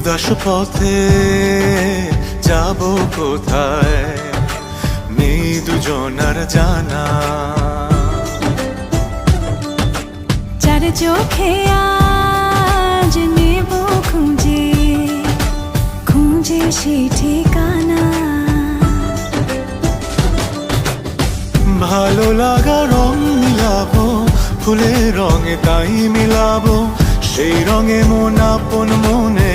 উদাস পথে যাব কোথায়? নেই দুজনার জানা। চার চোখে আজ নেব খুঁজে খুঁজে সে ঠিকানা। ভালো লাগা রং মিলাবো ফুলের রঙে তাই মিলাবো সেই রঙে মন আপন মনে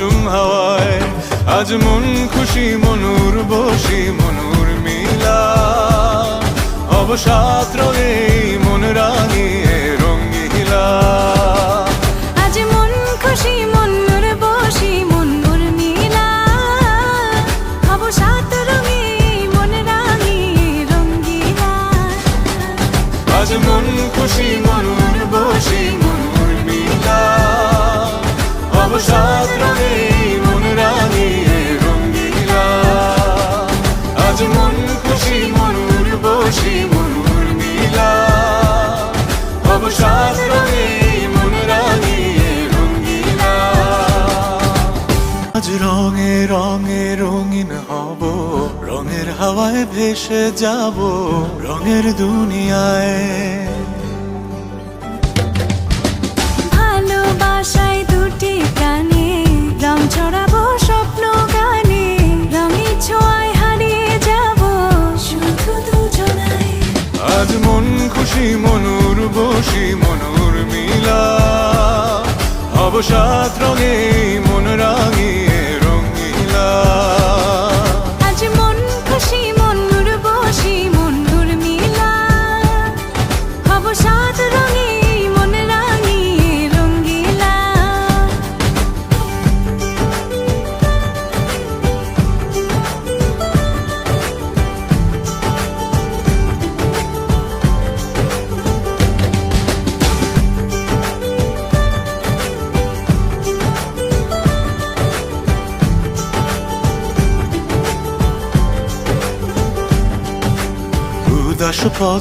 চুম হাওয়ায় আজ মন খুশি মনুর বসি মনুর মিলা। অবসাদ রঙে মন রাঙিয়ে রঙ্গিলা। আজ মন খুশি মনুর বসি মনুর মিলা। রঙে মন রাঙিয়ে রঙ্গিলা। আজ মন খুশি খুশি মনুর বসি মনুর মিলা অবসাদ রঙে মন রাঙিয়ে রঙ্গিলা আজ রঙে রঙে রঙিন হব রঙের হাওয়ায় ভেসে যাব রঙের দুনিয়ায়। ভালোবাসায় দুটি প্রাণে রং ছড়াবো মনোর মনুর মিলা। অবসাদ রঙে মন রাঙিয়ে রঙিলা। উদাস পথ